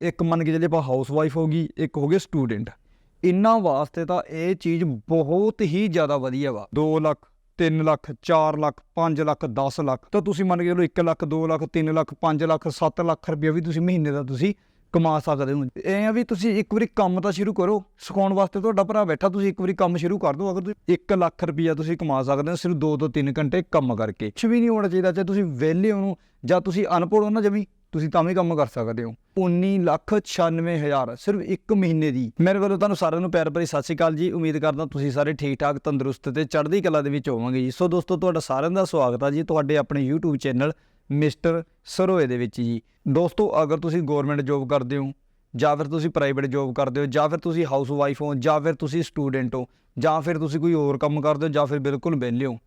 ਇੱਕ ਮੰਨ ਕੇ ਚੱਲੇ ਆਪਾਂ ਹਾਊਸ ਵਾਈਫ ਹੋ ਗਈ, ਇੱਕ ਹੋ ਗਏ ਸਟੂਡੈਂਟ ਇਹਨਾਂ ਵਾਸਤੇ ਤਾਂ ਇਹ ਚੀਜ਼ ਬਹੁਤ ਹੀ ਜ਼ਿਆਦਾ ਵਧੀਆ ਵਾ। 2 ਲੱਖ 3 ਲੱਖ 4 ਲੱਖ 5 ਲੱਖ 10 ਲੱਖ। ਤਾਂ ਤੁਸੀਂ ਮੰਨ ਕੇ ਚਲੋ 1 ਲੱਖ 2 ਲੱਖ 3 ਲੱਖ 5 ਲੱਖ 7 ਲੱਖ ਰੁਪਏ ਵੀ ਤੁਸੀਂ ਮਹੀਨੇ ਦਾ ਤੁਸੀਂ ਕਮਾ ਸਕਦੇ ਹੋ। ਇਹ ਆ ਵੀ ਤੁਸੀਂ ਇੱਕ ਵਾਰੀ ਕੰਮ ਤਾਂ ਸ਼ੁਰੂ ਕਰੋ, ਸਿਖਾਉਣ ਵਾਸਤੇ ਤੁਹਾਡਾ ਭਰਾ ਬੈਠਾ, ਤੁਸੀਂ ਇੱਕ ਵਾਰੀ ਕੰਮ ਸ਼ੁਰੂ ਕਰ ਦਿਓ। ਅਗਰ ਤੁਸੀਂ 1 ਲੱਖ ਰੁਪਈਆ ਤੁਸੀਂ ਕਮਾ ਸਕਦੇ ਹੋ, ਸਿਰਫ 2 ਤੋਂ 3 ਘੰਟੇ ਕੰਮ ਕਰਕੇ। ਕੁਛ ਵੀ ਨਹੀਂ ਹੋਣਾ ਚਾਹੀਦਾ, ਚਾਹੇ ਤੁਸੀਂ ਵਿਹਲੇ ਹੋ ਜਾਂ ਤੁਸੀਂ ਅਨਪੜ੍ਹ ਹੋ ਨਾ ਜਮੀ। ਤੁਸੀਂ ਤਾਂ ਵੀ ਕੰਮ ਕਰ ਸਕਦੇ ਹੋ। 19 ਲੱਖ 96 ਹਜ਼ਾਰ, ਸਿਰਫ ਇੱਕ ਮਹੀਨੇ ਦੀ। ਮੇਰੇ ਵੱਲੋਂ ਤੁਹਾਨੂੰ ਸਾਰਿਆਂ ਨੂੰ ਪਿਆਰ ਭਰੀ ਸਤਿ ਸ਼੍ਰੀ ਅਕਾਲ ਜੀ। ਉਮੀਦ ਕਰਦਾ ਤੁਸੀਂ ਸਾਰੇ ਠੀਕ ਠਾਕ ਤੰਦਰੁਸਤ ਤੇ ਚੜ੍ਹਦੀ ਕਲਾ ਦੇ ਵਿੱਚ ਹੋਵਾਂਗੇ ਜੀ। ਸੋ ਦੋਸਤੋ, ਤੁਹਾਡਾ ਸਾਰਿਆਂ ਦਾ ਸਵਾਗਤ ਹੈ ਜੀ ਤੁਹਾਡੇ ਆਪਣੇ YouTube ਚੈਨਲ ਮਿਸਟਰ ਸਰੋਏ ਦੇ ਵਿੱਚ ਜੀ। ਦੋਸਤੋ, ਅਗਰ ਤੁਸੀਂ ਗਵਰਨਮੈਂਟ ਜੋਬ ਕਰਦੇ ਹੋ, ਜਾਂ ਫਿਰ ਤੁਸੀਂ ਪ੍ਰਾਈਵੇਟ ਜੋਬ ਕਰਦੇ ਹੋ, ਜਾਂ ਫਿਰ ਤੁਸੀਂ ਹਾਊਸ ਵਾਈਫ ਹੋ, ਜਾਂ ਫਿਰ ਤੁਸੀਂ ਸਟੂਡੈਂਟ ਹੋ, ਜਾਂ ਫਿਰ ਤੁਸੀਂ ਕੋਈ ਹੋਰ ਕੰਮ ਕਰਦੇ ਹੋ, ਜਾਂ ਫਿਰ ਬਿਲਕੁਲ ਵਿਹਲੇ ਹੋ,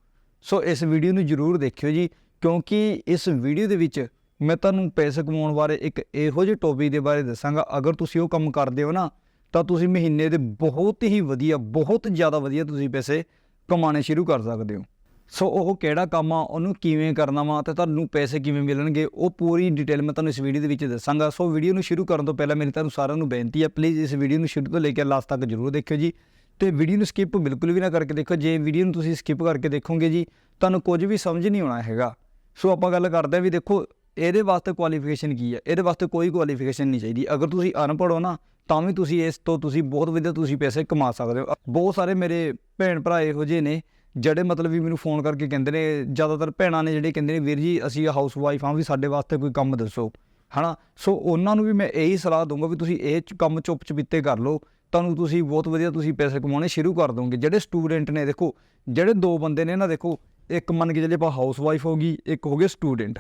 ਸੋ ਇਸ ਵੀਡੀਓ ਨੂੰ ਜਰੂਰ ਦੇਖਿਓ ਜੀ, ਕਿਉਂਕਿ ਇਸ ਵੀਡੀਓ ਦੇ ਵਿੱਚ ਮੈਂ ਤੁਹਾਨੂੰ ਪੈਸੇ ਕਮਾਉਣ ਬਾਰੇ ਇੱਕ ਇਹੋ ਜਿਹੇ ਟੌਪਿਕ ਦੇ ਬਾਰੇ ਦੱਸਾਂਗਾ। ਅਗਰ ਤੁਸੀਂ ਉਹ ਕੰਮ ਕਰਦੇ ਹੋ ਨਾ, ਤਾਂ ਤੁਸੀਂ ਮਹੀਨੇ ਦੇ ਬਹੁਤ ਹੀ ਵਧੀਆ, ਬਹੁਤ ਜ਼ਿਆਦਾ ਵਧੀਆ ਤੁਸੀਂ ਪੈਸੇ ਕਮਾਉਣੇ ਸ਼ੁਰੂ ਕਰ ਸਕਦੇ ਹੋ। ਸੋ ਉਹ ਕਿਹੜਾ ਕੰਮ ਆ, ਉਹਨੂੰ ਕਿਵੇਂ ਕਰਨਾ ਵਾ ਤੇ ਤੁਹਾਨੂੰ ਪੈਸੇ ਕਿਵੇਂ ਮਿਲਣਗੇ, ਉਹ ਪੂਰੀ ਡਿਟੇਲ ਮੈਂ ਤੁਹਾਨੂੰ ਇਸ ਵੀਡੀਓ ਦੇ ਵਿੱਚ ਦੱਸਾਂਗਾ। ਸੋ ਵੀਡੀਓ ਨੂੰ ਸ਼ੁਰੂ ਕਰਨ ਤੋਂ ਪਹਿਲਾਂ ਮੇਰੀ ਤੁਹਾਨੂੰ ਸਾਰਿਆਂ ਨੂੰ ਬੇਨਤੀ ਹੈ ਪਲੀਜ਼ ਇਸ ਵੀਡੀਓ ਨੂੰ ਸ਼ੁਰੂ ਤੋਂ ਲੈ ਕੇ ਲਾਸਟ ਤੱਕ ਜਰੂਰ ਦੇਖਿਓ ਜੀ। ਤੇ ਵੀਡੀਓ ਨੂੰ ਸਕਿਪ ਬਿਲਕੁਲ ਵੀ ਨਾ ਕਰਕੇ ਦੇਖੋ, ਜੇ ਵੀਡੀਓ ਨੂੰ ਤੁਸੀਂ ਸਕਿਪ ਕਰਕੇ ਦੇਖੋਗੇ ਜੀ, ਤੁਹਾਨੂੰ ਕੁਝ ਵੀ ਸਮਝ ਨਹੀਂ ਆਉਣਾ ਹੈਗਾ। ਸੋ ਆਪਾਂ ਗੱਲ ਕਰਦੇ ਹਾਂ ਵੀ ਦੇਖੋ ਇਹਦੇ ਵਾਸਤੇ ਕੁਆਲੀਫਿਕੇਸ਼ਨ ਕੀ ਹੈ? ਇਹਦੇ ਵਾਸਤੇ ਕੋਈ ਕੁਆਲੀਫਿਕੇਸ਼ਨ ਨਹੀਂ ਚਾਹੀਦੀ। ਅਗਰ ਤੁਸੀਂ ਅਨਪੜ੍ਹ ਹੋ ਨਾ, ਤਾਂ ਵੀ ਤੁਸੀਂ ਇਸ ਤੋਂ ਤੁਸੀਂ ਬਹੁਤ ਵਧੀਆ ਤੁਸੀਂ ਪੈਸੇ ਕਮਾ ਸਕਦੇ ਹੋ। ਬਹੁਤ ਸਾਰੇ ਮੇਰੇ ਭੈਣ ਭਰਾ ਇਹੋ ਜਿਹੇ ਨੇ, ਜਿਹੜੇ ਮਤਲਬ ਵੀ ਮੈਨੂੰ ਫੋਨ ਕਰਕੇ ਕਹਿੰਦੇ ਨੇ, ਜ਼ਿਆਦਾਤਰ ਭੈਣਾਂ ਨੇ ਜਿਹੜੇ ਕਹਿੰਦੇ ਨੇ, ਵੀਰ ਜੀ, ਅਸੀਂ ਹਾਊਸ ਵਾਈਫ ਹਾਂ, ਵੀ ਸਾਡੇ ਵਾਸਤੇ ਕੋਈ ਕੰਮ ਦੱਸੋ। ਹਨਾ? ਸੋ ਉਹਨਾਂ ਨੂੰ ਵੀ ਮੈਂ ਇਹੀ ਸਲਾਹ ਦਊਂਗਾ ਵੀ ਤੁਸੀਂ ਇਹ ਕੰਮ ਚੁੱਪ ਚਪੀਤੇ ਕਰ ਲਓ। ਤੁਹਾਨੂੰ ਤੁਸੀਂ ਬਹੁਤ ਵਧੀਆ ਤੁਸੀਂ ਪੈਸੇ ਕਮਾਉਣੇ ਸ਼ੁਰੂ ਕਰ ਦੋਗੇ। ਜਿਹੜੇ ਸਟੂਡੈਂਟ ਨੇ, ਦੇਖੋ, ਜਿਹੜੇ ਦੋ ਬੰਦੇ ਨੇ ਨਾ, ਦੇਖੋ, ਇੱਕ ਮੰਨ ਕੇ ਚੱਲੇ ਆਪਾਂ ਹਾਊਸ ਵਾਈਫ ਹੋ ਗਈ, ਇੱਕ ਹੋ ਗਏ ਸਟੂਡੈਂਟ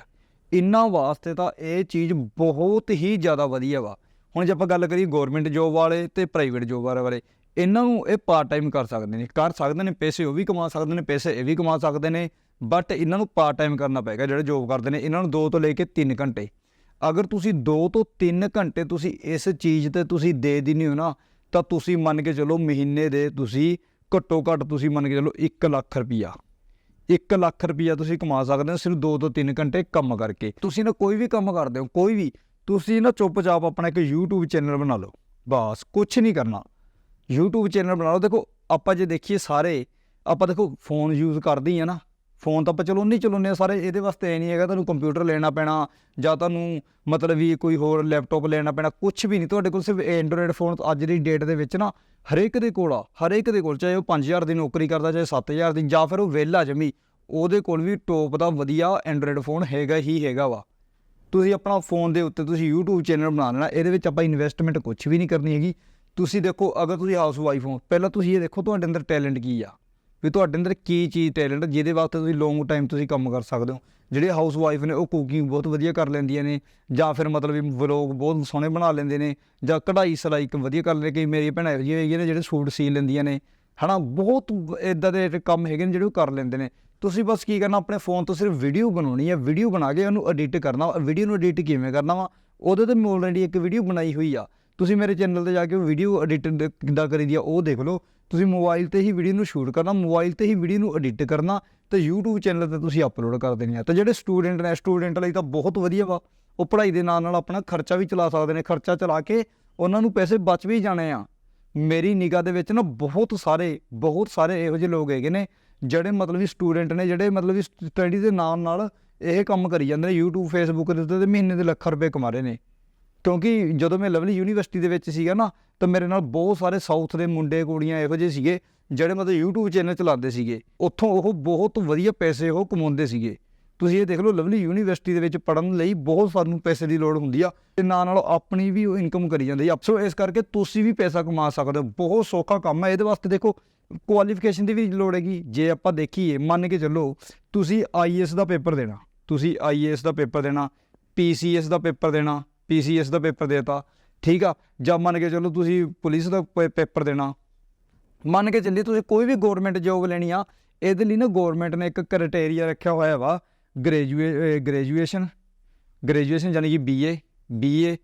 ਇਹਨਾਂ ਵਾਸਤੇ ਤਾਂ ਇਹ ਚੀਜ਼ ਬਹੁਤ ਹੀ ਜ਼ਿਆਦਾ ਵਧੀਆ ਵਾ। ਹੁਣ ਜੇ ਆਪਾਂ ਗੱਲ ਕਰੀਏ ਗਵਰਨਮੈਂਟ ਜੋਬ ਵਾਲੇ ਤੇ ਪ੍ਰਾਈਵੇਟ ਜੋਬ ਵਾਲੇ ਬਾਰੇ, ਇਹਨਾਂ ਨੂੰ ਇਹ ਪਾਰਟ ਟਾਈਮ ਕਰ ਸਕਦੇ ਨੇ। ਕਰ ਸਕਦੇ ਨੇ ਪੈਸੇ, ਉਹ ਵੀ ਕਮਾ ਸਕਦੇ ਨੇ, ਪੈਸੇ ਇਹ ਵੀ ਕਮਾ ਸਕਦੇ ਨੇ ਬਟ ਇਹਨਾਂ ਨੂੰ ਪਾਰਟ ਟਾਈਮ ਕਰਨਾ ਪਏਗਾ ਜਿਹੜੇ ਜੋਬ ਕਰਦੇ ਨੇ, ਇਹਨਾਂ ਨੂੰ 2 ਤੋਂ ਲੈ ਕੇ 3 ਘੰਟੇ। ਅਗਰ ਤੁਸੀਂ 2 ਤੋਂ 3 ਘੰਟੇ ਤੁਸੀਂ ਇਸ ਚੀਜ਼ ਤੇ ਤੁਸੀਂ ਦੇ ਦਿੰਦੇ ਹੋ ਨਾ, ਤਾਂ ਤੁਸੀਂ ਮੰਨ ਕੇ ਚੱਲੋ ਮਹੀਨੇ ਦੇ ਤੁਸੀਂ ਘੱਟੋ ਘੱਟ ਤੁਸੀਂ ਮੰਨ ਕੇ ਚੱਲੋ 1 ਲੱਖ ਰੁਪਈਆ। 1 ਲੱਖ ਰੁਪਈਆ ਤੁਸੀਂ ਕਮਾ ਸਕਦੇ ਹੋ ਸਿਰਫ 2 ਤੋਂ 3 ਘੰਟੇ ਕੰਮ ਕਰਕੇ। ਤੁਸੀਂ ਨਾ ਕੋਈ ਵੀ ਕੰਮ ਕਰਦੇ ਹੋ, ਕੋਈ ਵੀ, ਤੁਸੀਂ ਨਾ ਚੁੱਪਚਾਪ ਆਪਣਾ ਇੱਕ YouTube ਚੈਨਲ ਬਣਾ ਲਓ। ਬਸ ਕੁਝ ਨਹੀਂ ਕਰਨਾ। YouTube ਚੈਨਲ ਬਣਾ ਲਓ। ਦੇਖੋ, ਆਪਾਂ ਜੇ ਦੇਖੀਏ ਸਾਰੇ, ਆਪਾਂ ਦੇਖੋ ਫੋਨ ਯੂਜ਼ ਕਰਦੇ ਹੀ ਆ ਨਾ। ਫੋਨ ਤਾਂ ਆਪਾਂ ਚਲੋ ਨਹੀਂ ਚਲਾਉਂਦੇ ਹਾਂ, ਸਾਰੇ ਇਹਦੇ ਵਾਸਤੇ ਇਹ ਨਹੀਂ ਹੈਗਾ, ਤੁਹਾਨੂੰ ਕੰਪਿਊਟਰ ਲੈਣਾ ਪੈਣਾ, ਜਾਂ ਤੁਹਾਨੂੰ ਮਤਲਬ ਵੀ ਕੋਈ ਹੋਰ ਲੈਪਟਾਪ ਲੈਣਾ ਪੈਣਾ ਕੁਝ ਵੀ ਨਹੀਂ, ਤੁਹਾਡੇ ਕੋਲ ਸਿਰਫ ਐਂਡਰੋਇਡ ਫੋਨ ਅੱਜ ਦੀ ਡੇਟ ਦੇ ਵਿੱਚ ਨਾ ਹਰੇਕ ਦੇ ਕੋਲ ਆ, ਹਰੇਕ ਦੇ ਕੋਲ, ਚਾਹੇ ਉਹ 5000 ਦੀ ਨੌਕਰੀ ਕਰਦਾ, ਚਾਹੇ 7000 ਦੀ, ਜਾਂ ਫਿਰ ਉਹ ਵਿਹਲਾ ਜਮੀ, ਉਹਦੇ ਕੋਲ ਵੀ ਟੋਪ ਦਾ ਵਧੀਆ ਐਂਡਰੋਇਡ ਫੋਨ ਹੈਗਾ ਹੀ ਹੈਗਾ ਵਾ। ਤੁਸੀਂ ਆਪਣਾ ਫੋਨ ਦੇ ਉੱਤੇ ਤੁਸੀਂ YouTube ਚੈਨਲ ਬਣਾ ਲੈਣਾ, ਇਹਦੇ ਵਿੱਚ ਆਪਾਂ ਇਨਵੈਸਟਮੈਂਟ ਕੁਝ ਵੀ ਨਹੀਂ ਕਰਨੀ ਹੈਗੀ। ਤੁਸੀਂ ਦੇਖੋ, ਅਗਰ ਤੁਸੀਂ ਹਾਊਸ ਵਾਈਫ ਹੋ, ਪਹਿਲਾਂ ਤੁਸੀਂ ਇਹ ਦੇਖੋ ਤੁਹਾਡੇ ਅੰਦਰ ਟੈਲੈਂਟ ਕੀ ਆ। ਵੀ ਤੁਹਾਡੇ ਅੰਦਰ ਕੀ ਚੀਜ਼ ਟੈਲੈਂਟ ਜਿਹਦੇ ਵਾਸਤੇ ਤੁਸੀਂ ਲੌਂਗ ਟਾਈਮ ਤੁਸੀਂ ਕੰਮ ਕਰ ਸਕਦੇ ਹੋ। ਜਿਹੜੇ ਹਾਊਸ ਵਾਈਫ ਨੇ, ਉਹ ਕੁਕਿੰਗ ਬਹੁਤ ਵਧੀਆ ਕਰ ਲੈਂਦੀਆਂ ਨੇ, ਜਾਂ ਫਿਰ ਮਤਲਬ ਵੀ ਵਲੋਗ ਬਹੁਤ ਸੋਹਣੇ ਬਣਾ ਲੈਂਦੇ ਨੇ, ਜਾਂ ਕਢਾਈ ਸਿਲਾਈ ਇੱਕ ਵਧੀਆ ਕਰ ਲੈਂਦੇ ਕਈ ਮੇਰੀ ਭੈਣਾਂ ਇਹੋ ਜਿਹੀਆਂ ਹੈਗੀਆਂ ਨੇ ਜਿਹੜੇ ਸੂਟ ਸੀ ਲੈਂਦੀਆਂ ਨੇ। ਹਨਾ, ਬਹੁਤ ਇਦਾਂ ਦੇ ਕੰਮ ਹੈਗੇ ਨੇ ਜਿਹੜੇ ਉਹ ਕਰ ਲੈਂਦੇ ਨੇ। ਤੁਸੀਂ ਬਸ ਕੀ ਕਰਨਾ, ਆਪਣੇ ਫੋਨ ਤੋਂ ਸਿਰਫ ਵੀਡੀਓ ਬਣਾਉਣੀ ਹੈ ਵੀਡੀਓ ਬਣਾ ਕੇ ਉਹਨੂੰ ਐਡਿਟ ਕਰਨਾ ਵੀਡੀਓ ਨੂੰ ਐਡਿਟ ਕਿਵੇਂ ਕਰਨਾ ਵਾ? ਉਹਦੇ ਤੇ ਮੈਂ ਆਲਰੇਡੀ ਇੱਕ ਵੀਡੀਓ ਬਣਾਈ ਹੋਈ ਆ। ਤੁਸੀਂ ਮੇਰੇ ਚੈਨਲ ਤੇ ਜਾ ਕੇ ਉਹ ਵੀਡੀਓ ਐਡਿਟ ਕਿੱਦਾਂ ਕਰੀਦੀ ਆ, ਉਹ ਦੇਖ ਲਓ। ਤੁਸੀਂ ਮੋਬਾਈਲ ਤੇ ਹੀ ਵੀਡੀਓ ਨੂੰ ਸ਼ੂਟ ਕਰਨਾ, ਮੋਬਾਈਲ ਤੇ ਹੀ ਵੀਡੀਓ ਨੂੰ ਐਡਿਟ ਕਰਨਾ ਤੇ YouTube ਚੈਨਲ ਤੇ ਤੁਸੀਂ ਅਪਲੋਡ ਕਰ ਦੇਣੀ ਆ। ਤੇ ਜਿਹੜੇ ਸਟੂਡੈਂਟ ਨੇ ਸਟੂਡੈਂਟ ਲਈ ਤਾਂ ਬਹੁਤ ਵਧੀਆ ਵਾ। ਉਹ ਪੜ੍ਹਾਈ ਦੇ ਨਾਲ ਨਾਲ ਆਪਣਾ ਖਰਚਾ ਵੀ ਚਲਾ ਸਕਦੇ ਨੇ। ਖਰਚਾ ਚਲਾ ਕੇ ਉਹਨਾਂ ਨੂੰ ਪੈਸੇ ਬਚ ਵੀ ਜਾਣੇ ਆ। ਮੇਰੀ ਨਿਗਾਹ ਦੇ ਵਿੱਚ ਨਾ ਬਹੁਤ ਸਾਰੇ ਬਹੁਤ ਸਾਰੇ ਇਹੋ ਜਿਹੇ ਲੋਕ ਹੈਗੇ ਨੇ, ਜਿਹੜੇ ਮਤਲਬ ਵੀ ਸਟੂਡੈਂਟ ਨੇ, ਜਿਹੜੇ ਮਤਲਬ ਵੀ ਸਟੱਡੀ ਦੇ ਨਾਲ ਨਾਲ ਇਹ ਕੰਮ ਕਰੀ ਜਾਂਦੇ ਨੇ। YouTube, Facebook ਦੇ ਉੱਤੇ ਤੇ ਮਹੀਨੇ ਦੇ ਲੱਖਾਂ ਰੁਪਏ ਕਮਾ ਰਹੇ ਨੇ। ਕਿਉਂਕਿ ਜਦੋਂ ਮੈਂ ਲਵਲੀ ਯੂਨੀਵਰਸਿਟੀ ਦੇ ਵਿੱਚ ਸੀਗਾ ਨਾ ਤਾਂ ਮੇਰੇ ਨਾਲ ਬਹੁਤ ਸਾਰੇ ਸਾਊਥ ਦੇ ਮੁੰਡੇ ਕੁੜੀਆਂ ਇਹੋ ਜਿਹੇ ਸੀਗੇ, ਜਿਹੜੇ ਮਤਲਬ YouTube ਚੈਨਲ ਚਲਾਉਂਦੇ ਸੀਗੇ। ਉੱਥੋਂ ਉਹ ਬਹੁਤ ਵਧੀਆ ਪੈਸੇ ਉਹ ਕਮਾਉਂਦੇ ਸੀਗੇ। ਤੁਸੀਂ ਇਹ ਦੇਖ ਲਓ, ਲਵਲੀ ਯੂਨੀਵਰਸਿਟੀ ਦੇ ਵਿੱਚ ਪੜਨ ਲਈ ਬਹੁਤ ਸਾਨੂੰ ਪੈਸੇ ਦੀ ਲੋੜ ਹੁੰਦੀ ਆ ਤੇ ਨਾਲ ਨਾਲ ਆਪਣੀ ਵੀ ਉਹ ਇਨਕਮ ਕਰੀ ਜਾਂਦੀ ਆ। ਸੋ ਇਸ ਕਰਕੇ ਤੁਸੀਂ ਵੀ ਪੈਸਾ ਕਮਾ ਸਕਦੇ ਹੋ। ਬਹੁਤ ਸੌਖਾ ਕੰਮ ਹੈ ਇਹਦੇ ਵਾਸਤੇ ਦੇਖੋ ਕੁਆਲੀਫਿਕੇਸ਼ਨ ਦੀ ਵੀ ਲੋੜ ਹੈਗੀ। ਜੇ ਆਪਾਂ ਦੇਖੀਏ, ਮੰਨ ਕੇ ਚੱਲੋ, ਤੁਸੀਂ ਆਈਐਸ ਦਾ ਪੇਪਰ ਦੇਣਾ। ਤੁਸੀਂ ਆਈਏਐਸ ਦਾ ਪੇਪਰ ਦੇਣਾ ਪੀਸੀਐਸ ਦਾ ਪੇਪਰ ਦੇਣਾ ਪੀਸੀਐਸ ਦਾ ਪੇਪਰ ਦੇਤਾ। ਠੀਕ ਆ? ਜਾਂ ਮੰਨ ਕੇ ਚੱਲੋ ਤੁਸੀਂ ਪੁਲਿਸ ਦਾ ਪੇ- ਪੇਪਰ ਦੇਣਾ। ਮੰਨ ਕੇ ਚੱਲੀਏ ਤੁਸੀਂ ਕੋਈ ਵੀ ਗਵਰਨਮੈਂਟ ਜੋਬ ਲੈਣੀ ਆ, ਇਹਦੇ ਲਈ ਨਾ ਗਵਰਨਮੈਂਟ ਨੇ ਇੱਕ ਕ੍ਰਾਈਟੇਰੀਆ ਰੱਖਿਆ ਹੋਇਆ ਵਾ। ਗ੍ਰੈਜੂਏ ਗ੍ਰੈਜੂਏਸ਼ਨ ਗ੍ਰੈਜੂਏਸ਼ਨ ਯਾਨੀ ਕਿ BA BA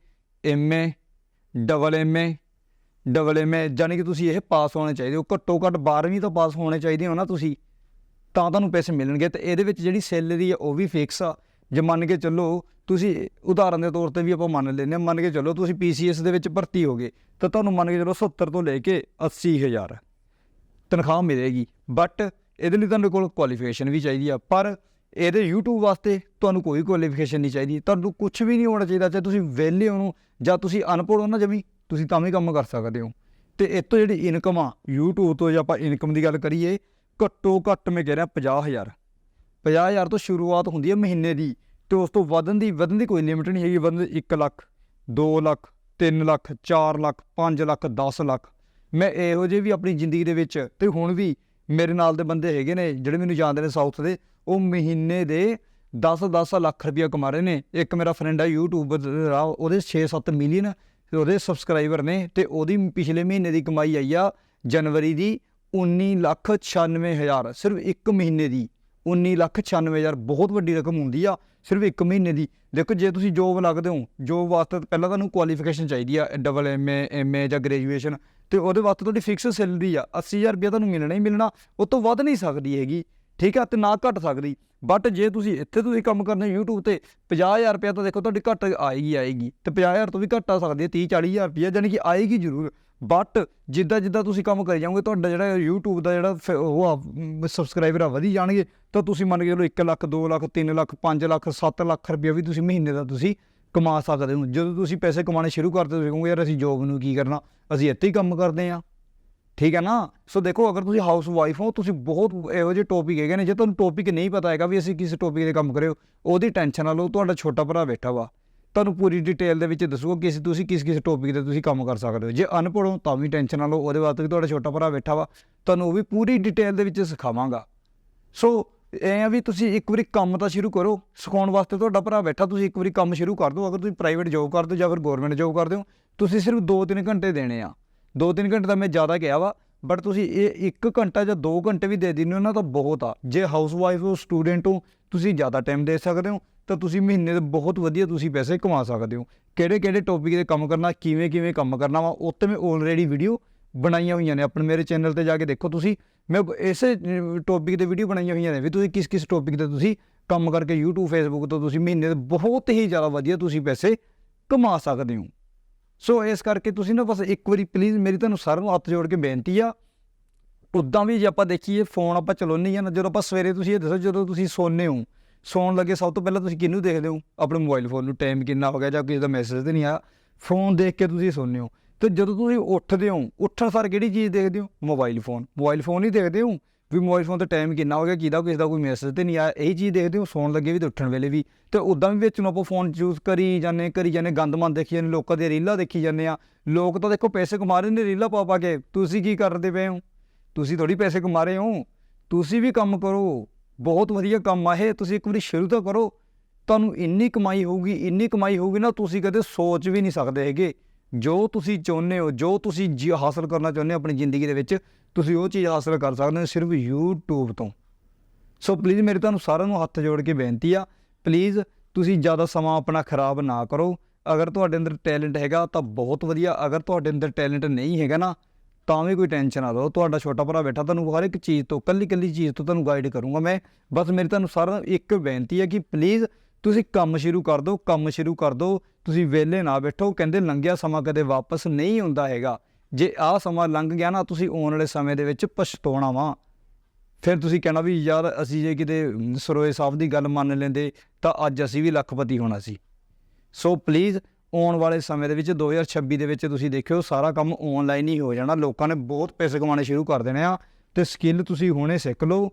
MA double MA double MA ਯਾਨੀ ਕਿ ਤੁਸੀਂ ਇਹ ਪਾਸ ਹੋਣੇ ਚਾਹੀਦੇ ਹੋ। ਘੱਟੋ ਘੱਟ 12ਵੀਂ ਤੋਂ ਪਾਸ ਹੋਣੇ ਚਾਹੀਦੇ ਹੋ ਨਾ ਤੁਸੀਂ, ਤਾਂ ਤੁਹਾਨੂੰ ਪੈਸੇ ਮਿਲਣਗੇ। ਤੇ ਇਹਦੇ ਵਿੱਚ ਜਿਹੜੀ ਸੈਲਰੀ ਆ ਉਹ ਵੀ ਫਿਕਸ ਆ। ਜੇ ਮੰਨ ਕੇ ਚੱਲੋ ਤੁਸੀਂ ਉਦਾਹਰਨ ਦੇ ਤੌਰ ਤੇ ਵੀ ਆਪਾਂ ਮੰਨ ਲੈਂਦੇ ਹਾਂ, ਮੰਨ ਕੇ ਚੱਲੋ ਤੁਸੀਂ ਪੀਸੀਐਸ ਦੇ ਵਿੱਚ ਭਰਤੀ ਹੋਗੇ ਤਾਂ ਤੁਹਾਨੂੰ ਮੰਨ ਕੇ ਚੱਲੋ 70 ਤੋਂ ਲੈ ਕੇ 80000 ਤਨਖਾਹ ਮਿਲੇਗੀ। ਬਟ ਇਹਦੇ ਲਈ ਤੁਹਾਨੂੰ ਕੋਲ ਕੁਆਲੀਫਿਕੇਸ਼ਨ ਵੀ ਚਾਹੀਦੀ ਆ, ਪਰ ਇਹਦੇ YouTube ਵਾਸਤੇ ਤੁਹਾਨੂੰ ਕੋਈ ਕੁਆਲੀਫਿਕੇਸ਼ਨ ਨਹੀਂ ਚਾਹੀਦੀ। ਤੁਹਾਨੂੰ ਕੁਝ ਵੀ ਨਹੀਂ ਹੋਣਾ ਚਾਹੀਦਾ, ਚਾਹੇ ਤੁਸੀਂ ਵਿਹਲੇ ਹੋ ਨੂੰ ਜਾਂ ਤੁਸੀਂ ਅਨਪੜ੍ਹ ਹੋ ਨਾ ਜਮੀ, ਤੁਸੀਂ ਤਾਂ ਵੀ ਕੰਮ ਕਰ ਸਕਦੇ ਹੋ। ਤੇ ਇਹ ਤੋਂ ਜਿਹੜੀ ਇਨਕਮ ਆ, YouTube ਤੋਂ ਜੇ ਆਪਾਂ ਇਨਕਮ ਦੀ ਗੱਲ ਕਰੀਏ, ਘੱਟੋ ਘੱਟ ਮੈਂ ਕਹਿ ਰਿਹਾ 50000 50000 ਤੋਂ ਸ਼ੁਰੂਆਤ ਹੁੰਦੀ ਹੈ ਮਹੀਨੇ ਦੀ ਤੇ ਉਸ ਤੋਂ ਵਧਣ ਦੀ ਵਧਣ ਦੀ ਕੋਈ ਲਿਮਿਟ ਨਹੀਂ ਹੈਗੀ, ਵਧਣ 1 ਲੱਖ 2 ਲੱਖ 3 ਲੱਖ 4 ਲੱਖ 5 ਲੱਖ 10 ਲੱਖ। ਮੈਂ ਇਹੋ ਜਿਹੇ ਵੀ ਆਪਣੀ ਜ਼ਿੰਦਗੀ ਦੇ ਵਿੱਚ ਤੇ ਹੁਣ ਵੀ ਮੇਰੇ ਨਾਲ ਦੇ ਬੰਦੇ ਹੈਗੇ ਨੇ ਜਿਹੜੇ ਮੈਨੂੰ ਜਾਣਦੇ ਨੇ ਸਾਊਥ ਦੇ, ਉਹ ਮਹੀਨੇ ਦੇ 10-10 ਲੱਖ ਰੁਪਇਆ ਕਮਾ ਰਹੇ ਨੇ। ਇੱਕ ਮੇਰਾ ਫਰੈਂਡ ਆ ਯੂਟਿਊਬਰ ਦਾ ਉਹਦੇ 6-7 ਮਿਲੀਅਨ ਉਹਦੇ ਸਬਸਕ੍ਰਾਈਬਰ ਨੇ ਤੇ ਉਹਦੀ ਪਿਛਲੇ ਮਹੀਨੇ ਦੀ ਕਮਾਈ ਆਈ ਆ ਜਨਵਰੀ ਦੀ 19 ਲੱਖ 96 ਹਜ਼ਾਰ, ਸਿਰਫ ਇੱਕ ਮਹੀਨੇ ਦੀ। 19 ਲੱਖ 96 ਹਜ਼ਾਰ ਬਹੁਤ ਵੱਡੀ ਰਕਮ ਹੁੰਦੀ ਆ, ਸਿਰਫ ਇੱਕ ਮਹੀਨੇ ਦੀ। ਦੇਖੋ, ਜੇ ਤੁਸੀਂ ਜੋਬ ਲੱਗਦੇ ਹੋ, ਜੋਬ ਵਾਸਤੇ ਪਹਿਲਾਂ ਤੁਹਾਨੂੰ ਕੁਆਲੀਫਿਕੇਸ਼ਨ ਚਾਹੀਦੀ ਆ ਡਬਲ ਐਮਏ ਐਮਏ ਜਾਂ ਗ੍ਰੈਜੂਏਸ਼ਨ ਤੇ ਉਹਦੇ ਵਾਸਤੇ ਤੁਹਾਡੀ ਫਿਕਸ ਸੈਲਰੀ ਆ 80000 ਰੁਪਏ ਤੁਹਾਨੂੰ ਮਿਲਣਾ ਹੀ ਮਿਲਣਾ, ਉਹ ਤੋਂ ਵੱਧ ਨਹੀਂ ਸਕਦੀ ਹੈਗੀ, ਠੀਕ ਆ, ਤੇ ਨਾ ਘਟ ਸਕਦੀ। ਬਟ ਜੇ ਤੁਸੀਂ ਇੱਥੇ ਤੁਸੀਂ ਕੰਮ ਕਰਨਾ YouTube ਤੇ 50000 ਰੁਪਏ ਤਾਂ ਦੇਖੋ ਤੁਹਾਡੀ ਘੱਟ ਆਏਗੀ ਆਏਗੀ, ਤੇ 50000 ਤੋਂ ਵੀ ਘੱਟ ਆ ਸਕਦੀ ਹੈ 30 40000 ਰੁਪਏ ਜਾਨੀ ਕਿ ਆਏਗੀ ਜ਼ਰੂਰ। ਬਟ ਜਿੱਦਾਂ ਜਿੱਦਾਂ ਤੁਸੀਂ ਕੰਮ ਕਰੀ ਜਾਓਗੇ, ਤੁਹਾਡਾ ਜਿਹੜਾ YouTube ਦਾ ਜਿਹੜਾ ਫ- ਉਹ ਆ ਸਬਸਕ੍ਰਾਈਬਰ ਆ, ਵਧੀ ਜਾਣਗੇ। ਤਾਂ ਤੁਸੀਂ ਮੰਨ ਕੇ ਚਲੋ 1 ਲੱਖ 2 ਲੱਖ 3 ਲੱਖ 5 ਲੱਖ 7 ਲੱਖ ਰੁਪਏ ਵੀ ਤੁਸੀਂ ਮਹੀਨੇ ਦਾ ਤੁਸੀਂ ਕਮਾ ਸਕਦੇ ਹੋ। ਜਦੋਂ ਤੁਸੀਂ ਪੈਸੇ ਕਮਾਉਣੇ ਸ਼ੁਰੂ ਕਰਦੇ ਹੋ, ਕਹੋਗੇ ਯਾਰ ਅਸੀਂ ਜੋਬ ਨੂੰ ਕੀ ਕਰਨਾ? ਅਸੀਂ ਇੱਥੇ ਹੀ ਕੰਮ ਕਰਦੇ ਆ ਠੀਕ ਹੈ ਨਾ? ਸੋ ਦੇਖੋ, ਅਗਰ ਤੁਸੀਂ ਹਾਊਸ ਵਾਈਫ ਹੋ, ਤੁਸੀਂ ਬਹੁਤ ਇਹੋ ਜਿਹੇ ਟੌਪਿਕ ਹੈਗੇ ਨੇ, ਜੇ ਤੁਹਾਨੂੰ ਟੌਪਿਕ ਨਹੀਂ ਪਤਾ ਹੈਗਾ ਵੀ ਅਸੀਂ ਕਿਸ ਟੌਪਿਕ ਤੇ ਕੰਮ ਕਰਿਓ ਉਹਦੀ ਟੈਨਸ਼ਨ ਨਾ ਲਓ, ਤੁਹਾਡਾ ਛੋਟਾ ਭਰਾ ਬੈਠਾ ਵਾ। ਤੁਹਾਨੂੰ ਪੂਰੀ ਡਿਟੇਲ ਦੇ ਵਿੱਚ ਦੱਸੂਗਾ ਕਿ ਤੁਸੀਂ ਕਿਸ ਕਿਸ ਟੌਪਿਕ ਤੇ ਤੁਸੀਂ ਕੰਮ ਕਰ ਸਕਦੇ ਹੋ। ਜੇ ਅਨਪੜ੍ਹ ਹੋ, ਤਾਂ ਵੀ ਟੈਨਸ਼ਨ ਨਾ ਲਓ। ਉਹਦੇ ਵਾਸਤੇ ਵੀ ਤੁਹਾਡਾ ਛੋਟਾ ਭਰਾ ਬੈਠਾ ਵਾ। ਤੁਹਾਨੂੰ ਉਹ ਵੀ ਪੂਰੀ ਡਿਟੇਲ ਦੇ ਵਿੱਚ ਸਿਖਾਵਾਂਗਾ। ਸੋ ਇਹ ਆ ਵੀ ਤੁਸੀਂ ਇੱਕ ਵਾਰੀ ਕੰਮ ਤਾਂ ਸ਼ੁਰੂ ਕਰੋ। ਸਿਖਾਉਣ ਵਾਸਤੇ ਤੁਹਾਡਾ ਭਰਾ ਬੈਠਾ, ਤੁਸੀਂ ਇੱਕ ਵਾਰੀ ਕੰਮ ਸ਼ੁਰੂ ਕਰ ਦਿਓ। ਅਗਰ ਤੁਸੀਂ ਪ੍ਰਾਈਵੇਟ ਜੋਬ ਕਰਦੇ ਹੋ ਜਾਂ ਫਿਰ ਗਵਰਨਮੈਂਟ ਜੋਬ ਕਰਦੇ ਹੋ ਤੁਸੀਂ ਸਿਰਫ 2-3 ਘੰਟੇ ਦੇਣੇ ਆ। 2-3 ਘੰਟੇ ਤਾਂ ਮੈਂ ਜ਼ਿਆਦਾ ਕਿਹਾ ਵਾ ਬਟ ਤੁਸੀਂ ਇਹ 1 ਘੰਟਾ ਜਾਂ 2 ਘੰਟੇ ਵੀ ਦੇ ਦਿੰਦੇ ਹੋ ਨਾ ਤਾਂ ਬਹੁਤ ਆ। ਜੇ ਹਾਊਸ ਵਾਈਫ ਹੋ ਸਟੂਡੈਂਟ ਹੋ ਤੁਸੀਂ ਜ਼ਿਆਦਾ ਟਾਈਮ ਦੇ ਸਕਦੇ ਹੋ, ਤਾਂ ਤੁਸੀਂ ਮਹੀਨੇ ਦੇ ਬਹੁਤ ਵਧੀਆ ਤੁਸੀਂ ਪੈਸੇ ਕਮਾ ਸਕਦੇ ਹੋ। ਕਿਹੜੇ ਕਿਹੜੇ ਟੌਪਿਕ ਤੇ ਕੰਮ ਕਰਨਾ, ਕਿਵੇਂ ਕਿਵੇਂ ਕੰਮ ਕਰਨਾ ਵਾ, ਉਹ 'ਤੇ ਮੈਂ ਆਲਰੇਡੀ ਵੀਡੀਓ ਬਣਾਈਆਂ ਹੋਈਆਂ ਨੇ। ਆਪਣੇ ਮੇਰੇ ਚੈਨਲ ਤੇ ਜਾ ਕੇ ਦੇਖੋ ਤੁਸੀਂ। ਮੈਂ ਇਸੇ ਟੌਪਿਕ ਤੇ ਵੀਡੀਓ ਬਣਾਈਆਂ ਹੋਈਆਂ ਨੇ ਵੀ ਤੁਸੀਂ ਕਿਸ ਕਿਸ ਟੌਪਿਕ ਤੇ ਤੁਸੀਂ ਕੰਮ ਕਰਕੇ YouTube, Facebook ਤੋਂ ਤੁਸੀਂ ਮਹੀਨੇ ਦੇ ਬਹੁਤ ਹੀ ਜ਼ਿਆਦਾ ਵਧੀਆ ਤੁਸੀਂ ਪੈਸੇ ਕਮਾ ਸਕਦੇ ਹੋ। ਸੋ ਇਸ ਕਰਕੇ ਤੁਸੀਂ ਨਾ ਬਸ ਇੱਕ ਵਾਰੀ ਪਲੀਜ਼ ਮੇਰੀ ਤੁਹਾਨੂੰ ਸਾਰਿਆਂ ਨੂੰ ਹੱਥ ਜੋੜ ਕੇ ਬੇਨਤੀ ਆ ਉਦਾਂ ਵੀ ਜੇ ਆਪਾਂ ਦੇਖੀਏ ਫੋਨ ਆਪਾਂ ਚਲਾਉਂਦੇ ਆ ਨਾ। ਜਦੋਂ ਆਪਾਂ ਸਵੇਰੇ ਤੁਸੀਂ ਇਹ ਦੱਸੋ, ਜਦੋਂ ਤੁਸੀਂ ਸੌਂਦੇ ਹੋ, ਸੌਣ ਲੱਗੇ ਸਭ ਤੋਂ ਪਹਿਲਾਂ ਤੁਸੀਂ ਕਿਹਨੂੰ ਦੇਖਦੇ ਹੋ? ਆਪਣੇ ਮੋਬਾਈਲ ਫੋਨ ਨੂੰ ਟਾਈਮ ਕਿੰਨਾ ਹੋ ਗਿਆ ਜਾਂ ਕਿਸੇ ਦਾ ਮੈਸੇਜ ਤੇ ਨਹੀਂ ਆਇਆ? ਫੋਨ ਦੇਖ ਕੇ ਤੁਸੀਂ ਸੌਂਦੇ ਹੋ। ਤੇ ਜਦੋਂ ਤੁਸੀਂ ਉੱਠਦੇ ਹੋ, ਉੱਠਣ ਸਾਰ ਕਿਹੜੀ ਚੀਜ਼ ਦੇਖਦੇ ਹੋ? ਮੋਬਾਈਲ ਫੋਨ ਮੋਬਾਈਲ ਫੋਨ ਹੀ ਦੇਖਦੇ ਹੋ ਵੀ ਮੋਬਾਈਲ ਫੋਨ ਤੇ ਟਾਈਮ ਕਿੰਨਾ ਹੋ ਗਿਆ, ਕਿਹਦਾ ਕਿਸੇ ਦਾ ਕੋਈ ਮੈਸੇਜ ਤੇ ਨਹੀਂ ਆਇਆ? ਇਹ ਚੀਜ਼ ਦੇਖਦੇ ਹੋ, ਸੌਣ ਲੱਗੇ ਵੀ ਤੇ ਉੱਠਣ ਵੇਲੇ ਵੀ। ਤੇ ਉਦਾਂ ਵੀ ਵਿੱਚ ਨੂੰ ਆਪਾਂ ਫੋਨ ਯੂਜ਼ ਕਰੀ ਜਾਂਦੇ ਕਰੀ ਜਾਂਦੇ, ਗੰਦਮੰਦ ਦੇਖੀ ਜਾਂਦੇ, ਲੋਕਾਂ ਦੀਆਂ ਰੀਲਾਂ ਦੇਖੀ ਜਾਂਦੇ ਆ। ਲੋਕ ਤਾਂ ਦੇਖੋ ਪੈਸੇ ਕਮਾ ਰਹੇ ਨੇ, ਰੀਲਾਂ ਪਾ ਪਾ ਕੇ। ਤੁਸੀਂ ਕੀ ਕਰਦੇ ਪਏ ਹੋ? ਤੁਸੀਂ ਥੋੜੀ ਪੈਸੇ ਕਮਾ ਰਹੇ ਹੋ, ਤੁਸੀਂ ਵੀ ਕੰਮ ਕਰੋ, ਬਹੁਤ ਵਧੀਆ ਕੰਮ ਆ ਇਹ, ਤੁਸੀਂ ਇੱਕ ਵਾਰੀ ਸ਼ੁਰੂ ਤਾਂ ਕਰੋ, ਤੁਹਾਨੂੰ ਇੰਨੀ ਕਮਾਈ ਹੋਊਗੀ, ਇੰਨੀ ਕਮਾਈ ਹੋਊਗੀ ਨਾ ਤੁਸੀਂ ਕਦੇ ਸੋਚ ਵੀ ਨਹੀਂ ਸਕਦੇ ਹੈਗੇ। ਜੋ ਤੁਸੀਂ ਚਾਹੁੰਦੇ ਹੋ, ਜੋ ਤੁਸੀਂ ਜੀ ਹਾਸਲ ਕਰਨਾ ਚਾਹੁੰਦੇ ਹੋ ਆਪਣੀ ਜ਼ਿੰਦਗੀ ਦੇ ਵਿੱਚ, ਤੁਸੀਂ ਉਹ ਚੀਜ਼ ਹਾਸਲ ਕਰ ਸਕਦੇ ਹੋ ਸਿਰਫ YouTube ਤੋਂ। ਸੋ ਪਲੀਜ਼ ਮੇਰੇ ਤੁਹਾਨੂੰ ਸਾਰਿਆਂ ਨੂੰ ਹੱਥ ਜੋੜ ਕੇ ਬੇਨਤੀ ਆ ਪਲੀਜ਼ ਤੁਸੀਂ ਜ਼ਿਆਦਾ ਸਮਾਂ ਆਪਣਾ ਖਰਾਬ ਨਾ ਕਰੋ। ਅਗਰ ਤੁਹਾਡੇ ਅੰਦਰ ਟੈਲੈਂਟ ਹੈਗਾ ਤਾਂ ਬਹੁਤ ਵਧੀਆ, ਅਗਰ ਤੁਹਾਡੇ ਅੰਦਰ ਟੈਲੈਂਟ ਨਹੀਂ ਹੈਗਾ ਨਾ ਤਾਂ ਵੀ ਕੋਈ ਟੈਨਸ਼ਨ ਨਾ ਲਓ। ਤੁਹਾਡਾ ਛੋਟਾ ਭਰਾ ਬੈਠਾ ਤੁਹਾਨੂੰ ਹਰ ਇੱਕ ਚੀਜ਼ ਤੋਂ ਕੱਲੀ ਕੱਲੀ ਚੀਜ਼ ਤੋਂ ਤੁਹਾਨੂੰ ਗਾਈਡ ਕਰੂੰਗਾ ਮੈਂ। ਬਸ ਮੇਰੀ ਤੁਹਾਨੂੰ ਸਾਰਿਆਂ ਨੂੰ ਇੱਕ ਬੇਨਤੀ ਹੈ ਕਿ ਪਲੀਜ਼ ਤੁਸੀਂ ਕੰਮ ਸ਼ੁਰੂ ਕਰ ਦਿਓ, ਕੰਮ ਸ਼ੁਰੂ ਕਰ ਦਿਓ। ਤੁਸੀਂ ਵਿਹਲੇ ਨਾ ਬੈਠੋ, ਕਹਿੰਦੇ ਲੰਘਿਆ ਸਮਾਂ ਕਦੇ ਵਾਪਸ ਨਹੀਂ ਆਉਂਦਾ ਹੈਗਾ। ਜੇ ਆਹ ਸਮਾਂ ਲੰਘ ਗਿਆ ਨਾ, ਤੁਸੀਂ ਆਉਣ ਵਾਲੇ ਸਮੇਂ ਦੇ ਵਿੱਚ ਪਛਤਾਉਣਾ ਵਾ। ਫਿਰ ਤੁਸੀਂ ਕਹਿਣਾ ਵੀ ਯਾਰ ਅਸੀਂ ਜੇ ਕਿਤੇ ਸਰੋਏ ਸਾਹਿਬ ਦੀ ਗੱਲ ਮੰਨ ਲੈਂਦੇ, ਤਾਂ ਅੱਜ ਅਸੀਂ ਵੀ ਲੱਖਪਤੀ ਹੋਣਾ ਸੀ। ਸੋ ਪਲੀਜ਼ ਆਉਣ ਵਾਲੇ ਸਮੇਂ ਦੇ ਵਿੱਚ 2026 ਦੇ ਵਿੱਚ ਤੁਸੀਂ ਦੇਖਿਓ, ਸਾਰਾ ਕੰਮ ਆਨਲਾਈਨ ਹੀ ਹੋ ਜਾਣਾ। ਲੋਕਾਂ ਨੇ ਬਹੁਤ ਪੈਸੇ ਕਮਾਉਣੇ ਸ਼ੁਰੂ ਕਰ ਦੇਣੇ ਆ ਤੇ ਸਕਿੱਲ ਤੁਸੀਂ ਹੁਣੇ ਸਿੱਖ ਲਓ।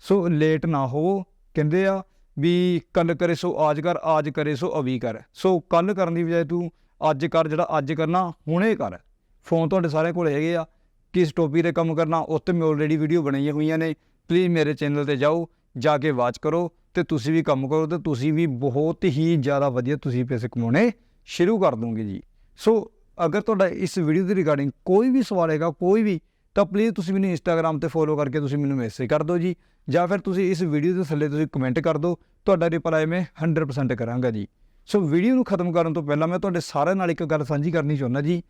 ਸੋ ਲੇਟ ਨਾ ਹੋਵੋ, ਕਹਿੰਦੇ ਆ ਵੀ ਕੱਲ ਕਰੇ ਸੋ, ਆਜ ਕਰ, ਆਜ ਕਰੇ ਸੋ, ਅਵੀ ਕਰ। ਸੋ ਕੱਲ ਕਰਨ ਦੀ ਬਜਾਏ ਤੂੰ ਅੱਜ ਕਰ ਜਿਹੜਾ ਅੱਜ ਕਰਨਾ, ਹੁਣੇ ਕਰ। ਫੋਨ ਤੁਹਾਡੇ ਸਾਰੇ ਕੋਲ ਹੈਗੇ ਆ। ਕਿਸ ਟੋਪੀ ਤੇ ਕੰਮ ਕਰਨਾ, ਉਸ ਤੇ ਮੈਂ ਆਲਰੇਡੀ ਵੀਡੀਓ ਬਣਾਈਆਂ ਹੋਈਆਂ ਨੇ। ਪਲੀਜ਼ ਮੇਰੇ ਚੈਨਲ ਤੇ ਜਾਓ, ਜਾ ਕੇ ਵਾਚ ਕਰੋ ਤੇ ਤੁਸੀਂ ਵੀ ਕੰਮ ਕਰੋ ਤੇ ਤੁਸੀਂ ਵੀ ਬਹੁਤ ਹੀ ਜ਼ਿਆਦਾ ਵਧੀਆ ਤੁਸੀਂ ਪੈਸੇ ਕਮਾਉਣੇ ਸ਼ੁਰੂ ਕਰ ਦੂੰਗੇ ਜੀ। ਸੋ ਅਗਰ ਤੁਹਾਡਾ ਇਸ ਵੀਡੀਓ ਦੇ ਰਿਗਾਰਡਿੰਗ ਕੋਈ ਵੀ ਸਵਾਲ ਹੈਗਾ, ਕੋਈ ਵੀ, ਤਾਂ ਪਲੀਜ਼ ਤੁਸੀਂ ਮੈਨੂੰ ਇੰਸਟਾਗ੍ਰam ਤੇ ਫੋਲੋ ਕਰਕੇ ਤੁਸੀਂ ਮੈਨੂੰ ਮੈਸੇਜ ਕਰ ਦਿਓ ਜੀ। ਜਾਂ ਫਿਰ ਤੁਸੀਂ ਇਸ ਵੀਡੀਓ ਦੇ ਥੱਲੇ ਤੁਸੀਂ ਕਮੈਂਟ ਕਰ ਦਿਓ, ਤੁਹਾਡਾ ਰਿਪਲਾਈ ਮੈਂ 100% ਕਰਾਂਗਾ ਜੀ। ਸੋ ਵੀਡੀਓ ਨੂੰ ਖਤਮ ਕਰਨ ਤੋਂ ਪਹਿਲਾਂ ਮੈਂ ਤੁਹਾਡੇ ਸਾਰਿਆਂ ਨਾਲ ਇੱਕ ਗੱਲ ਸਾਂਝੀ ਕਰਨੀ ਚਾਹੁੰਦਾ ਜੀ।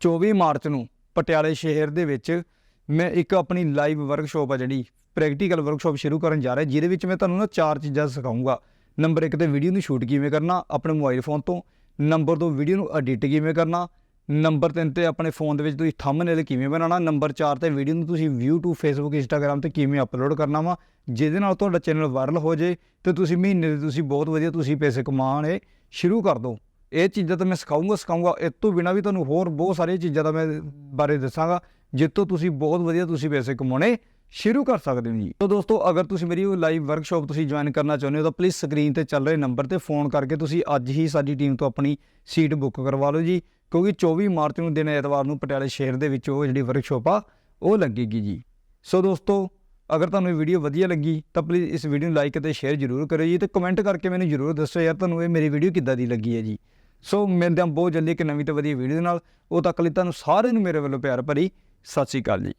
24 ਮਾਰਚ ਨੂੰ ਪਟਿਆਲੇ ਸ਼ਹਿਰ ਦੇ ਵਿੱਚ ਮੈਂ ਇੱਕ ਆਪਣੀ ਲਾਈਵ ਵਰਕਸ਼ਾਪ ਆ ਜਿਹੜੀ ਪ੍ਰੈਕਟੀਕਲ ਵਰਕਸ਼ਾਪ ਸ਼ੁਰੂ ਕਰਨ ਜਾ ਰਿਹਾ, ਜਿਹਦੇ ਵਿੱਚ ਮੈਂ ਤੁਹਾਨੂੰ ਨਾ ਚਾਰ ਚੀਜ਼ਾਂ ਸਿਖਾਊਂਗਾ। ਨੰਬਰ 1 ਤੇ ਵੀਡੀਓ ਨੂੰ ਸ਼ੂਟ ਕਿਵੇਂ ਕਰਨਾ, ਆਪਣੇ ਮੋਬਾਈਲ ਫੋਨ ਤੋਂ। ਨੰਬਰ 2 ਵੀਡੀਓ ਨੂੰ ਐਡਿਟ ਕਿਵੇਂ ਕਰਨਾ, ਨੰਬਰ 3 ਤੇ ਆਪਣੇ ਫੋਨ ਦੇ ਵਿੱਚ ਤੁਸੀਂ ਥੰਬਨੇਲ ਕਿਵੇਂ ਬਣਾਉਣਾ, ਨੰਬਰ 4 ਤੇ ਵੀਡੀਓ ਨੂੰ ਤੁਸੀਂ ਵਿਊ ਟੂ ਫੇਸਬੁੱਕ ਇੰਸਟਾਗ੍ਰam ਤੇ ਕਿਵੇਂ ਅਪਲੋਡ ਕਰਨਾ ਵਾ, ਜਿਹਦੇ ਨਾਲ ਤੁਹਾਡਾ ਚੈਨਲ ਵਾਇਰਲ ਹੋ ਜੇ ਤੇ ਤੁਸੀਂ ਮਹੀਨੇ ਦੇ ਤੁਸੀਂ ਬਹੁਤ ਵਧੀਆ ਤੁਸੀਂ ਪੈਸੇ ਕਮਾਉਣੇ ਸ਼ੁਰੂ ਕਰ ਦਿਓ। ਇਹ ਚੀਜ਼ਾਂ ਤਾਂ ਮੈਂ ਸਿਖਾਊਂਗਾ ਸਿਖਾਊਂਗਾ ਇਸ ਤੋਂ ਬਿਨਾ ਵੀ ਤੁਹਾਨੂੰ ਹੋਰ ਬਹੁਤ ਸਾਰੀਆਂ ਚੀਜ਼ਾਂ ਦਾ ਮੈਂ ਬਾਰੇ ਦੱਸਾਂਗਾ ਜਿੱਤੋਂ ਤੁਸੀਂ ਬਹੁਤ ਵਧੀਆ ਤੁਸੀਂ ਪੈਸੇ ਕਮਾਉਣੇ ਸ਼ੁਰੂ ਕਰ ਸਕਦੇ ਹੋ ਜੀ। ਤੋ ਦੋਸਤੋ, ਅਗਰ ਤੁਸੀਂ ਮੇਰੀ ਉਹ ਲਾਈਵ ਵਰਕਸ਼ਾਪ ਤੁਸੀਂ ਜੁਆਇਨ ਕਰਨਾ ਚਾਹੁੰਦੇ ਹੋ, ਤਾਂ ਪਲੀਜ਼ ਸਕਰੀਨ ਤੇ ਚੱਲ ਰਹੇ ਨੰਬਰ ਤੇ ਫੋਨ ਕਰਕੇ ਤੁਸੀਂ ਅੱਜ ਹੀ ਸਾਡੀ ਟੀਮ ਤੋਂ ਆਪਣੀ ਸੀਟ ਬੁੱਕ ਕਰਵਾ ਲਓ ਜੀ। ਕਿਉਂਕਿ 24 ਮਾਰਚ ਨੂੰ ਦਿਨ ਐਤਵਾਰ ਨੂੰ ਪਟਿਆਲੇ ਸ਼ਹਿਰ ਦੇ ਵਿੱਚ ਉਹ ਜਿਹੜੀ ਵਰਕਸ਼ਾਪ ਆ, ਉਹ ਲੱਗੇਗੀ ਜੀ। ਸੋ ਦੋਸਤੋ, ਅਗਰ ਤੁਹਾਨੂੰ ਇਹ ਵੀਡੀਓ ਵਧੀਆ ਲੱਗੀ, ਤਾਂ ਪਲੀਜ਼ ਇਸ ਵੀਡੀਓ ਨੂੰ ਲਾਈਕ ਅਤੇ ਸ਼ੇਅਰ ਜ਼ਰੂਰ ਕਰਿਓ ਜੀ ਤੇ ਕਮੈਂਟ ਕਰਕੇ ਮੈਨੂੰ ਜ਼ਰੂਰ ਦੱਸੋ ਯਾਰ ਤੁਹਾਨੂੰ ਇਹ ਮੇਰੀ ਵੀਡੀਓ ਕਿੱਦਾਂ ਦੀ ਲੱਗੀ ਹੈ ਜੀ। ਸੋ ਮਿਲਦੇ ਹਾਂ ਬਹੁਤ ਜਲਦੀ ਇੱਕ ਨਵੀਂ ਤੇ ਵਧੀਆ ਵੀਡੀਓ ਦੇ ਨਾਲ। ਉਹ ਤੱਕ ਲਈ ਤੁਹਾਨੂੰ ਸਾਰਿਆਂ ਨੂੰ ਮੇਰੇ ਵੱਲੋਂ ਪਿਆਰ ਭਰੀ ਸਤਿ ਸ਼੍ਰੀ ਅਕਾਲ ਜੀ।